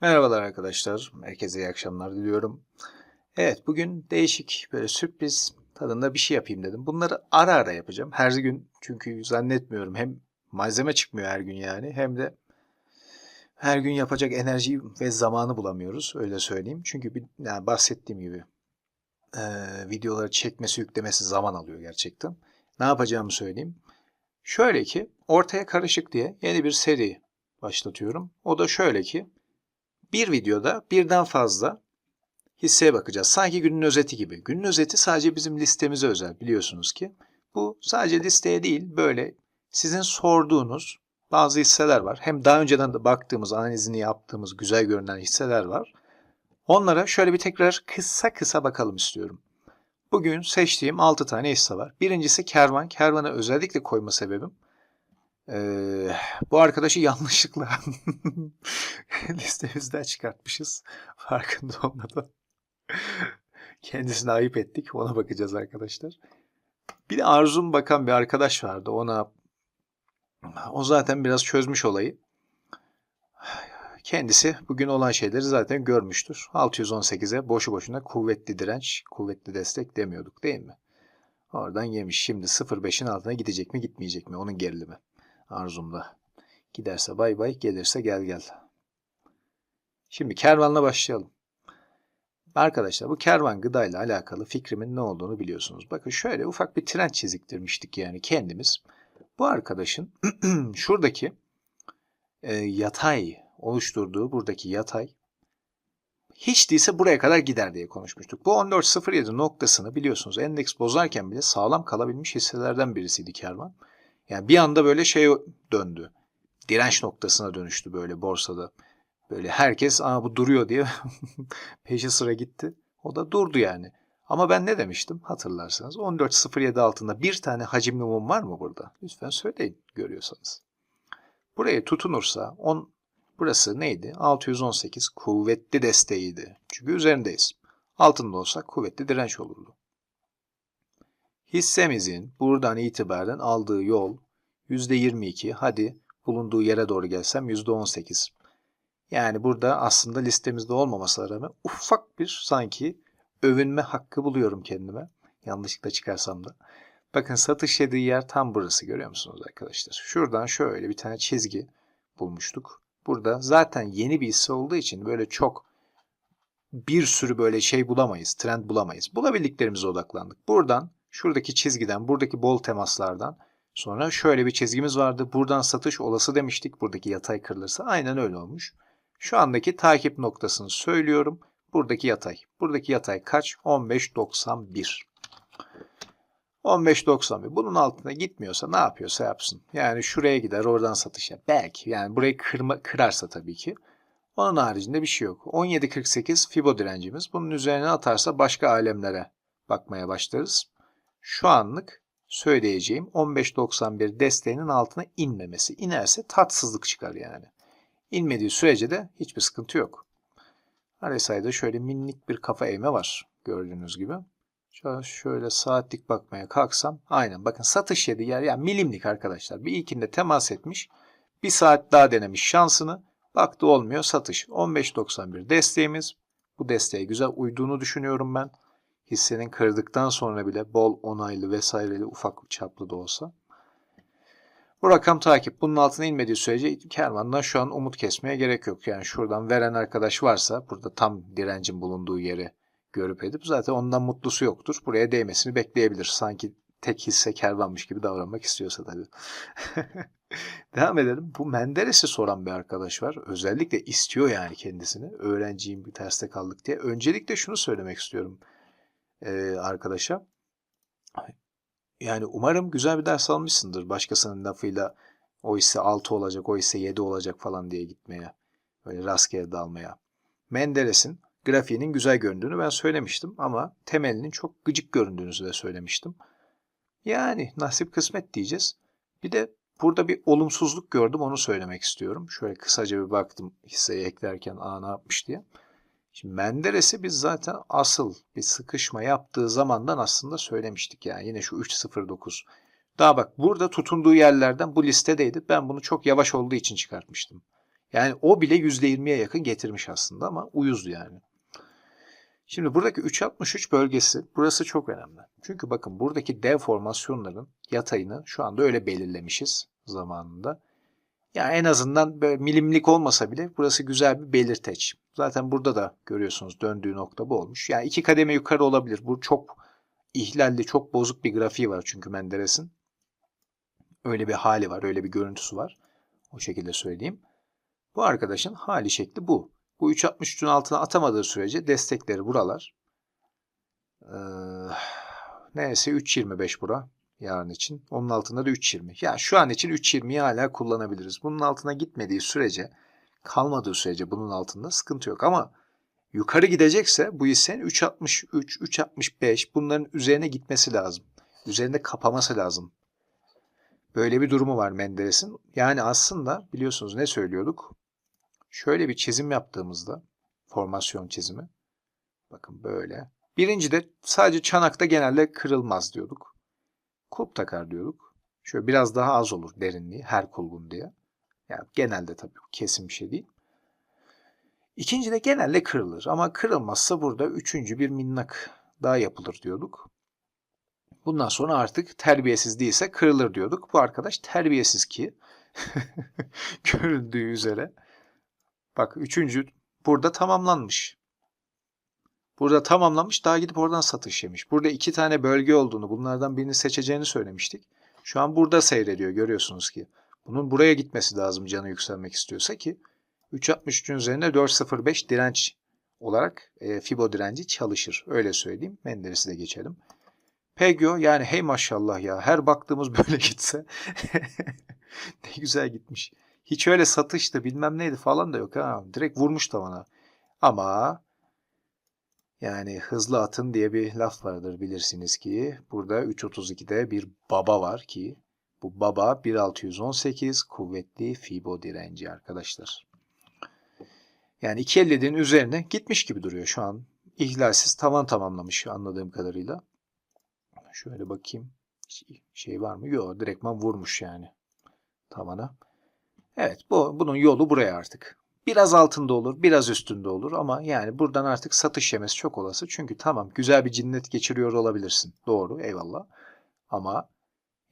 Merhabalar arkadaşlar. Herkese iyi akşamlar diliyorum. Evet bugün değişik böyle sürpriz tadında bir şey yapayım dedim. Bunları ara ara yapacağım. Her gün çünkü zannetmiyorum hem malzeme çıkmıyor her gün yani hem de her gün yapacak enerjiyi ve zamanı bulamıyoruz öyle söyleyeyim. Çünkü bir, yani bahsettiğim gibi e, videoları çekmesi yüklemesi zaman alıyor gerçekten. Ne yapacağımı söyleyeyim. Şöyle ki ortaya karışık diye yeni bir seri başlatıyorum. O da şöyle ki bir videoda birden fazla hisseye bakacağız. Sanki günün özeti gibi. Günün özeti sadece bizim listemize özel biliyorsunuz ki. Bu sadece listeye değil böyle sizin sorduğunuz bazı hisseler var. Hem daha önceden de baktığımız, analizini yaptığımız güzel görünen hisseler var. Onlara şöyle bir tekrar kısa kısa bakalım istiyorum. Bugün seçtiğim 6 tane hisse var. Birincisi Kervan. Kervan'a özellikle koyma sebebim bu arkadaşı yanlışlıkla listemizden çıkartmışız. Farkında olmadan. Kendisine ayıp ettik. Ona bakacağız arkadaşlar. Bir de Arzum bakan bir arkadaş vardı. Ona o zaten biraz çözmüş olayı. Kendisi bugün olan şeyleri zaten görmüştür. 618'e boşu boşuna kuvvetli direnç, kuvvetli destek demiyorduk değil mi? Oradan yemiş. Şimdi 0.5'in altına gidecek mi gitmeyecek mi? Onun gerilimi arzumda. Giderse bay bay, gelirse gel gel. Şimdi kervanla başlayalım. Arkadaşlar bu kervan gıdayla alakalı fikrimin ne olduğunu biliyorsunuz. Bakın şöyle ufak bir trend çiziktirmiştik yani kendimiz. Bu arkadaşın şuradaki e, yatay oluşturduğu buradaki yatay hiç değilse buraya kadar gider diye konuşmuştuk. Bu 14.07 noktasını biliyorsunuz endeks bozarken bile sağlam kalabilmiş hisselerden birisiydi kervan. Yani bir anda böyle şey döndü. Direnç noktasına dönüştü böyle borsada. Böyle herkes Aa, bu duruyor diye peşi sıra gitti. O da durdu yani. Ama ben ne demiştim hatırlarsanız 14.07 altında bir tane hacimli mum var mı burada? Lütfen söyleyin görüyorsanız. Buraya tutunursa on, burası neydi? 618 kuvvetli desteğiydi. Çünkü üzerindeyiz. Altında olsa kuvvetli direnç olurdu. Hissemizin buradan itibaren aldığı yol %22. Hadi bulunduğu yere doğru gelsem %18. Yani burada aslında listemizde olmaması rağmen ufak bir sanki övünme hakkı buluyorum kendime. Yanlışlıkla çıkarsam da. Bakın satış yediği yer tam burası görüyor musunuz arkadaşlar? Şuradan şöyle bir tane çizgi bulmuştuk. Burada zaten yeni bir hisse olduğu için böyle çok bir sürü böyle şey bulamayız, trend bulamayız. Bulabildiklerimize odaklandık. Buradan Şuradaki çizgiden, buradaki bol temaslardan sonra şöyle bir çizgimiz vardı. Buradan satış olası demiştik. Buradaki yatay kırılırsa aynen öyle olmuş. Şu andaki takip noktasını söylüyorum. Buradaki yatay. Buradaki yatay kaç? 15.91. 15.91. Bunun altına gitmiyorsa ne yapıyorsa yapsın. Yani şuraya gider oradan satış yap. Belki yani burayı kırma, kırarsa tabii ki. Onun haricinde bir şey yok. 17.48 Fibo direncimiz. Bunun üzerine atarsa başka alemlere bakmaya başlarız şu anlık söyleyeceğim 15.91 desteğinin altına inmemesi. İnerse tatsızlık çıkar yani. İnmediği sürece de hiçbir sıkıntı yok. RSI'de şöyle minik bir kafa eğme var gördüğünüz gibi. Şöyle saatlik bakmaya kalksam aynen bakın satış yedi yer yani milimlik arkadaşlar. Bir ilkinde temas etmiş. Bir saat daha denemiş şansını. Baktı olmuyor satış. 15.91 desteğimiz. Bu desteğe güzel uyduğunu düşünüyorum ben hissenin kırdıktan sonra bile bol onaylı vesaireli ufak çaplı da olsa. Bu rakam takip. Bunun altına inmediği sürece kervandan şu an umut kesmeye gerek yok. Yani şuradan veren arkadaş varsa burada tam direncin bulunduğu yeri görüp edip zaten ondan mutlusu yoktur. Buraya değmesini bekleyebilir. Sanki tek hisse kervanmış gibi davranmak istiyorsa tabii. Devam edelim. Bu Menderes'i soran bir arkadaş var. Özellikle istiyor yani kendisini. Öğrenciyim bir terste kaldık diye. Öncelikle şunu söylemek istiyorum e, arkadaşa. Yani umarım güzel bir ders almışsındır. Başkasının lafıyla o ise 6 olacak, o ise 7 olacak falan diye gitmeye. Böyle rastgele dalmaya. Menderes'in grafiğinin güzel göründüğünü ben söylemiştim ama temelinin çok gıcık göründüğünü de söylemiştim. Yani nasip kısmet diyeceğiz. Bir de burada bir olumsuzluk gördüm onu söylemek istiyorum. Şöyle kısaca bir baktım hisseyi eklerken aa ne yapmış diye. Şimdi Menderes'i biz zaten asıl bir sıkışma yaptığı zamandan aslında söylemiştik yani yine şu 3.09. Daha bak burada tutunduğu yerlerden bu listedeydi. Ben bunu çok yavaş olduğu için çıkartmıştım. Yani o bile %20'ye yakın getirmiş aslında ama uyuz yani. Şimdi buradaki 363 bölgesi burası çok önemli. Çünkü bakın buradaki dev formasyonların yatayını şu anda öyle belirlemişiz zamanında. Yani en azından böyle milimlik olmasa bile burası güzel bir belirteç. Zaten burada da görüyorsunuz döndüğü nokta bu olmuş. Yani iki kademe yukarı olabilir. Bu çok ihlalli, çok bozuk bir grafiği var çünkü Menderes'in. Öyle bir hali var, öyle bir görüntüsü var. O şekilde söyleyeyim. Bu arkadaşın hali şekli bu. Bu 3.63'ün altına atamadığı sürece destekleri buralar. Ee, neyse 3.25 bura yarın için. Onun altında da 3.20. Ya şu an için 3.20'yi hala kullanabiliriz. Bunun altına gitmediği sürece, kalmadığı sürece bunun altında sıkıntı yok. Ama yukarı gidecekse bu hissenin 3.63, 3.65 bunların üzerine gitmesi lazım. Üzerinde kapaması lazım. Böyle bir durumu var Menderes'in. Yani aslında biliyorsunuz ne söylüyorduk? Şöyle bir çizim yaptığımızda, formasyon çizimi. Bakın böyle. Birinci de sadece çanakta genelde kırılmaz diyorduk. Kulp takar diyorduk. Şöyle biraz daha az olur derinliği her kulbun diye. Yani genelde tabii kesin bir şey değil. İkinci de genelde kırılır ama kırılmazsa burada üçüncü bir minnak daha yapılır diyorduk. Bundan sonra artık terbiyesiz değilse kırılır diyorduk. Bu arkadaş terbiyesiz ki göründüğü üzere. Bak üçüncü burada tamamlanmış. Burada tamamlanmış daha gidip oradan satış yemiş. Burada iki tane bölge olduğunu bunlardan birini seçeceğini söylemiştik. Şu an burada seyrediyor görüyorsunuz ki. Bunun buraya gitmesi lazım canı yükselmek istiyorsa ki 3.63'ün üzerinde 4.05 direnç olarak e, Fibo direnci çalışır. Öyle söyleyeyim. Menderes'i de geçelim. Pegyo yani hey maşallah ya her baktığımız böyle gitse ne güzel gitmiş. Hiç öyle satıştı bilmem neydi falan da yok ha. Direkt vurmuş tavana. Ama yani hızlı atın diye bir laf vardır bilirsiniz ki. Burada 3.32'de bir baba var ki bu baba 1618 kuvvetli fibo direnci arkadaşlar. Yani 2.50'din üzerine gitmiş gibi duruyor şu an. İhlalsiz tavan tamamlamış anladığım kadarıyla. Şöyle bakayım. Şey var mı? Yok direktman vurmuş yani tavana. Evet bu bunun yolu buraya artık. Biraz altında olur, biraz üstünde olur ama yani buradan artık satış yemesi çok olası. Çünkü tamam güzel bir cinnet geçiriyor olabilirsin. Doğru eyvallah. Ama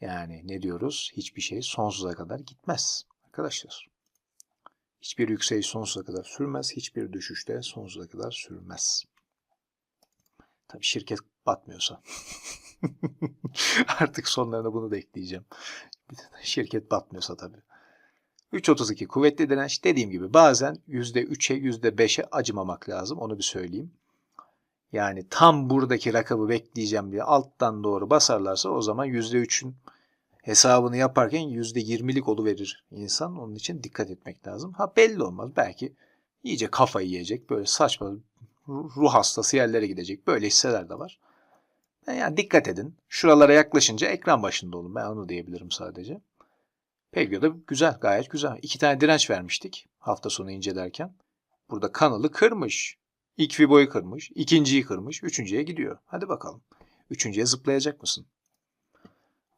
yani ne diyoruz? Hiçbir şey sonsuza kadar gitmez arkadaşlar. Hiçbir yükseliş sonsuza kadar sürmez. Hiçbir düşüşte sonsuza kadar sürmez. Tabii şirket batmıyorsa. Artık sonlarına bunu da ekleyeceğim. Şirket batmıyorsa tabii. 3.32 kuvvetli direnç dediğim gibi bazen %3'e %5'e acımamak lazım onu bir söyleyeyim. Yani tam buradaki rakamı bekleyeceğim diye alttan doğru basarlarsa o zaman %3'ün hesabını yaparken %20'lik verir insan. Onun için dikkat etmek lazım. Ha belli olmaz. Belki iyice kafayı yiyecek. Böyle saçma ruh hastası yerlere gidecek. Böyle hisseler de var. Yani dikkat edin. Şuralara yaklaşınca ekran başında olun. Ben onu diyebilirim sadece. Pegyo'da güzel, gayet güzel. İki tane direnç vermiştik hafta sonu incelerken. Burada kanalı kırmış. İlk Fibo'yu kırmış, ikinciyi kırmış, üçüncüye gidiyor. Hadi bakalım. Üçüncüye zıplayacak mısın?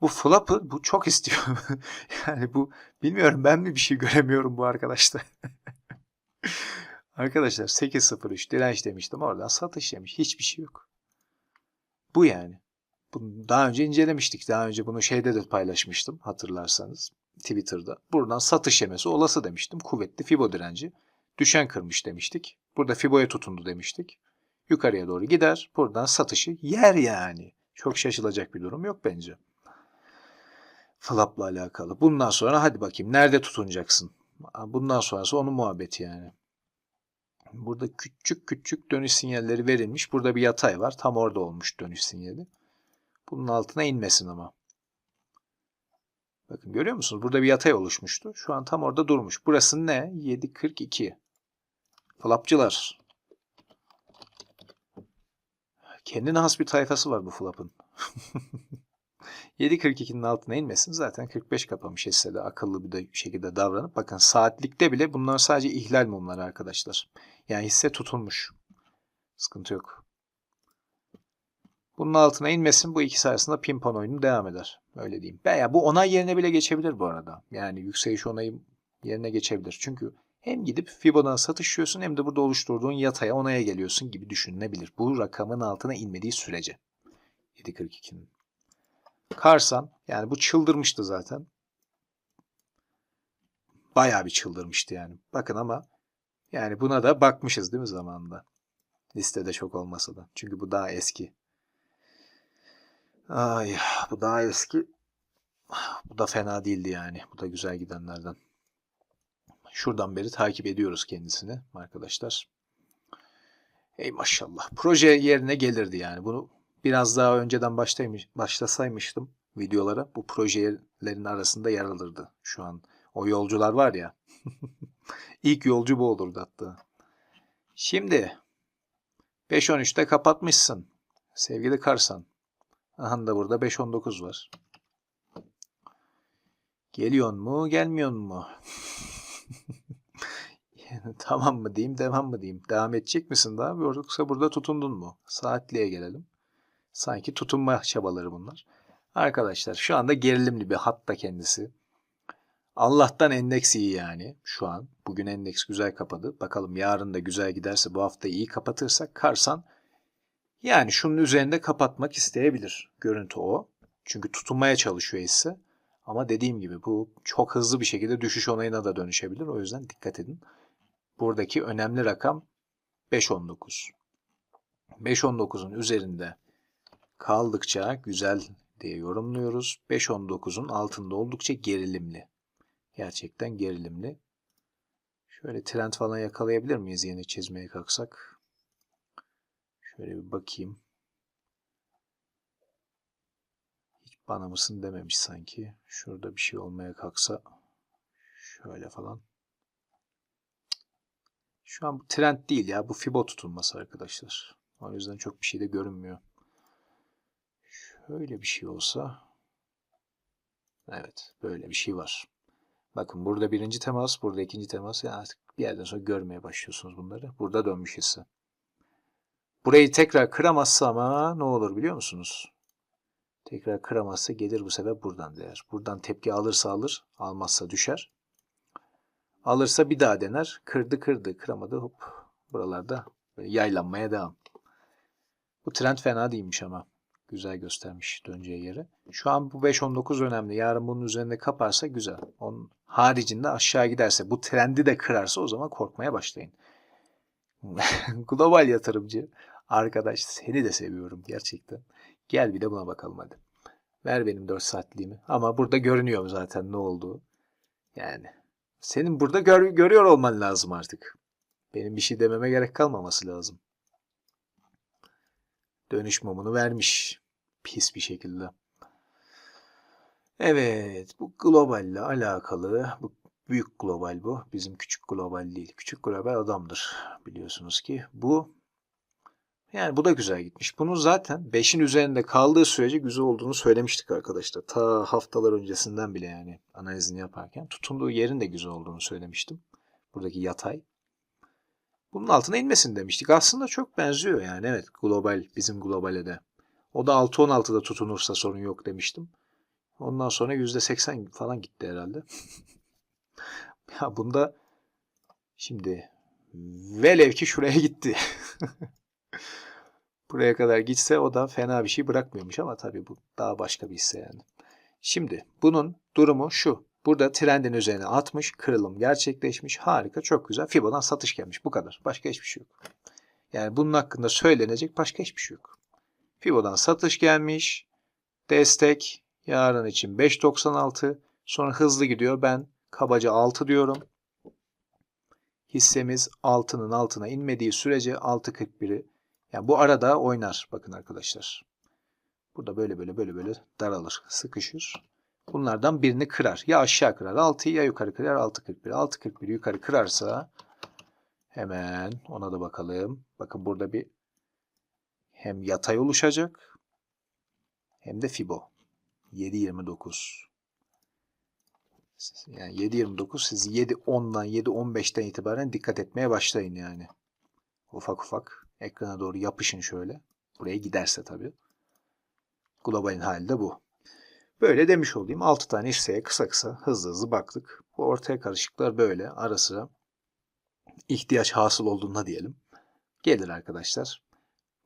Bu flop'ı bu çok istiyor. yani bu bilmiyorum ben mi bir şey göremiyorum bu arkadaşta. Arkadaşlar 8.03 direnç demiştim oradan satış yemiş. Hiçbir şey yok. Bu yani. Bunu daha önce incelemiştik. Daha önce bunu şeyde de paylaşmıştım hatırlarsanız. Twitter'da. Buradan satış yemesi olası demiştim. Kuvvetli Fibo direnci. Düşen kırmış demiştik. Burada Fibo'ya tutundu demiştik. Yukarıya doğru gider. Buradan satışı yer yani. Çok şaşılacak bir durum yok bence. Flap'la alakalı. Bundan sonra hadi bakayım nerede tutunacaksın? Bundan sonrası onun muhabbeti yani. Burada küçük küçük dönüş sinyalleri verilmiş. Burada bir yatay var. Tam orada olmuş dönüş sinyali. Bunun altına inmesin ama. Bakın görüyor musunuz? Burada bir yatay oluşmuştu. Şu an tam orada durmuş. Burası ne? 7.42. Flapçılar. Kendine has bir tayfası var bu flapın. 7.42'nin altına inmesin. Zaten 45 kapamış hissede akıllı bir de şekilde davranıp. Bakın saatlikte bile bunlar sadece ihlal mumları arkadaşlar. Yani hisse tutulmuş. Sıkıntı yok. Bunun altına inmesin. Bu ikisi arasında pimpon oyunu devam eder. Öyle diyeyim. Veya bu onay yerine bile geçebilir bu arada. Yani yükseliş onayı yerine geçebilir. Çünkü Hem gidip Fibo'dan satışıyorsun hem de burada oluşturduğun yataya onaya geliyorsun gibi düşünülebilir. Bu rakamın altına inmediği sürece. 7.42'nin. Karsan yani bu çıldırmıştı zaten. Bayağı bir çıldırmıştı yani. Bakın ama yani buna da bakmışız değil mi zamanında? Listede çok olmasa da. Çünkü bu daha eski. Ay bu daha eski. Bu da fena değildi yani. Bu da güzel gidenlerden. Şuradan beri takip ediyoruz kendisini arkadaşlar. Ey maşallah. Proje yerine gelirdi yani. Bunu biraz daha önceden başlaymış, başlasaymıştım videolara. Bu projelerin arasında yer alırdı. Şu an o yolcular var ya. İlk yolcu bu olurdu hatta. Şimdi 5.13'te kapatmışsın. Sevgili Karsan. Aha da burada 5.19 var. Geliyor mu, gelmiyor mu? tamam mı diyeyim, devam mı diyeyim? Devam edecek misin daha? Yoksa burada tutundun mu? Saatliğe gelelim. Sanki tutunma çabaları bunlar. Arkadaşlar şu anda gerilimli bir hatta kendisi. Allah'tan endeks iyi yani şu an. Bugün endeks güzel kapadı. Bakalım yarın da güzel giderse bu hafta iyi kapatırsak Karsan yani şunun üzerinde kapatmak isteyebilir. Görüntü o. Çünkü tutunmaya çalışıyor hisse. Ama dediğim gibi bu çok hızlı bir şekilde düşüş onayına da dönüşebilir. O yüzden dikkat edin. Buradaki önemli rakam 5.19. 5.19'un üzerinde kaldıkça güzel diye yorumluyoruz. 5.19'un altında oldukça gerilimli. Gerçekten gerilimli. Şöyle trend falan yakalayabilir miyiz yeni çizmeye kalksak? Şöyle bir bakayım. Hiç bana mısın dememiş sanki. Şurada bir şey olmaya kalksa şöyle falan. Şu an bu trend değil ya. Bu Fibo tutulması arkadaşlar. O yüzden çok bir şey de görünmüyor. Şöyle bir şey olsa. Evet. Böyle bir şey var. Bakın burada birinci temas, burada ikinci temas. Yani artık bir yerden sonra görmeye başlıyorsunuz bunları. Burada dönmüş hisse. Burayı tekrar kıramazsa ama ne olur biliyor musunuz? Tekrar kıramazsa gelir bu sefer buradan değer. Buradan tepki alırsa alır, almazsa düşer. Alırsa bir daha dener. Kırdı kırdı, kıramadı hop. Buralarda yaylanmaya devam. Bu trend fena değilmiş ama. Güzel göstermiş döneceği yeri. Şu an bu 5.19 önemli. Yarın bunun üzerinde kaparsa güzel. Onun haricinde aşağı giderse, bu trendi de kırarsa o zaman korkmaya başlayın. Global yatırımcı arkadaş seni de seviyorum gerçekten. Gel bir de buna bakalım hadi. Ver benim 4 saatliğimi. Ama burada görünüyor zaten ne olduğu. Yani senin burada gör, görüyor olman lazım artık. Benim bir şey dememe gerek kalmaması lazım. Dönüş mumunu vermiş. Pis bir şekilde. Evet, bu globalle alakalı, bu büyük global bu. Bizim küçük global değil. Küçük global adamdır biliyorsunuz ki. Bu yani bu da güzel gitmiş. Bunun zaten 5'in üzerinde kaldığı sürece güzel olduğunu söylemiştik arkadaşlar. Ta haftalar öncesinden bile yani analizini yaparken. Tutunduğu yerin de güzel olduğunu söylemiştim. Buradaki yatay. Bunun altına inmesin demiştik. Aslında çok benziyor yani. Evet global bizim globale de. O da 6-16'da tutunursa sorun yok demiştim. Ondan sonra %80 falan gitti herhalde. ya bunda şimdi velev ki şuraya gitti. Buraya kadar gitse o da fena bir şey bırakmıyormuş ama tabii bu daha başka bir hisse yani. Şimdi bunun durumu şu. Burada trendin üzerine atmış, kırılım gerçekleşmiş. Harika, çok güzel. Fibo'dan satış gelmiş. Bu kadar. Başka hiçbir şey yok. Yani bunun hakkında söylenecek başka hiçbir şey yok. Fibo'dan satış gelmiş. Destek yarın için 5.96. Sonra hızlı gidiyor. Ben kabaca 6 diyorum. Hissemiz altının altına inmediği sürece 6.41'i yani bu arada oynar bakın arkadaşlar. Burada böyle böyle böyle böyle daralır, sıkışır. Bunlardan birini kırar. Ya aşağı kırar 6'yı ya yukarı kırar 6.41. 6.41 yukarı kırarsa hemen ona da bakalım. Bakın burada bir hem yatay oluşacak hem de Fibo. 7.29. Yani 7.29 siz 7.10'dan 7.15'ten itibaren dikkat etmeye başlayın yani. Ufak ufak ekrana doğru yapışın şöyle. Buraya giderse tabii. Globalin hali de bu. Böyle demiş olayım. 6 tane hisseye kısa kısa hızlı hızlı baktık. Bu ortaya karışıklar böyle ara sıra ihtiyaç hasıl olduğunda diyelim. Gelir arkadaşlar.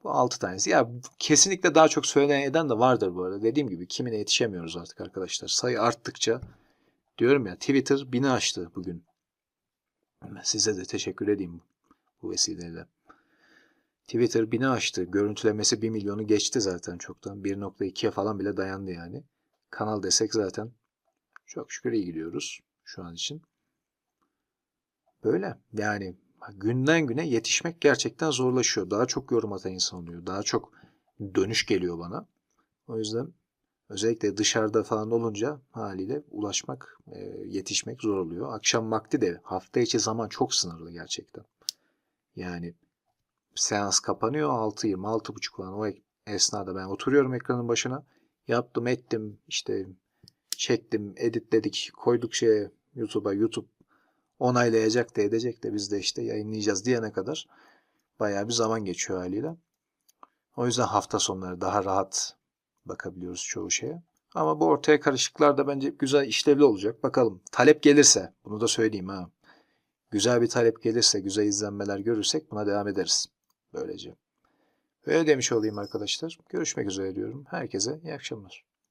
Bu 6 tanesi. Ya kesinlikle daha çok söyleyen eden de vardır bu arada. Dediğim gibi kimine yetişemiyoruz artık arkadaşlar. Sayı arttıkça diyorum ya Twitter bini aştı bugün. Size de teşekkür edeyim bu vesileyle. Twitter bini aştı. Görüntülemesi 1 milyonu geçti zaten çoktan. 1.2'ye falan bile dayandı yani. Kanal desek zaten çok şükür iyi gidiyoruz şu an için. Böyle yani günden güne yetişmek gerçekten zorlaşıyor. Daha çok yorum atan insan oluyor. Daha çok dönüş geliyor bana. O yüzden özellikle dışarıda falan olunca haliyle ulaşmak, e, yetişmek zor oluyor. Akşam vakti de hafta içi zaman çok sınırlı gerçekten. Yani seans kapanıyor 6.20, 6.30 falan o esnada ben oturuyorum ekranın başına. Yaptım, ettim, işte çektim, editledik, koyduk şeye YouTube'a, YouTube onaylayacak da edecek de biz de işte yayınlayacağız diyene kadar bayağı bir zaman geçiyor haliyle. O yüzden hafta sonları daha rahat bakabiliyoruz çoğu şeye. Ama bu ortaya karışıklar da bence güzel işlevli olacak. Bakalım talep gelirse bunu da söyleyeyim ha. Güzel bir talep gelirse, güzel izlenmeler görürsek buna devam ederiz. Böylece. Böyle demiş olayım arkadaşlar. Görüşmek üzere diyorum. Herkese iyi akşamlar.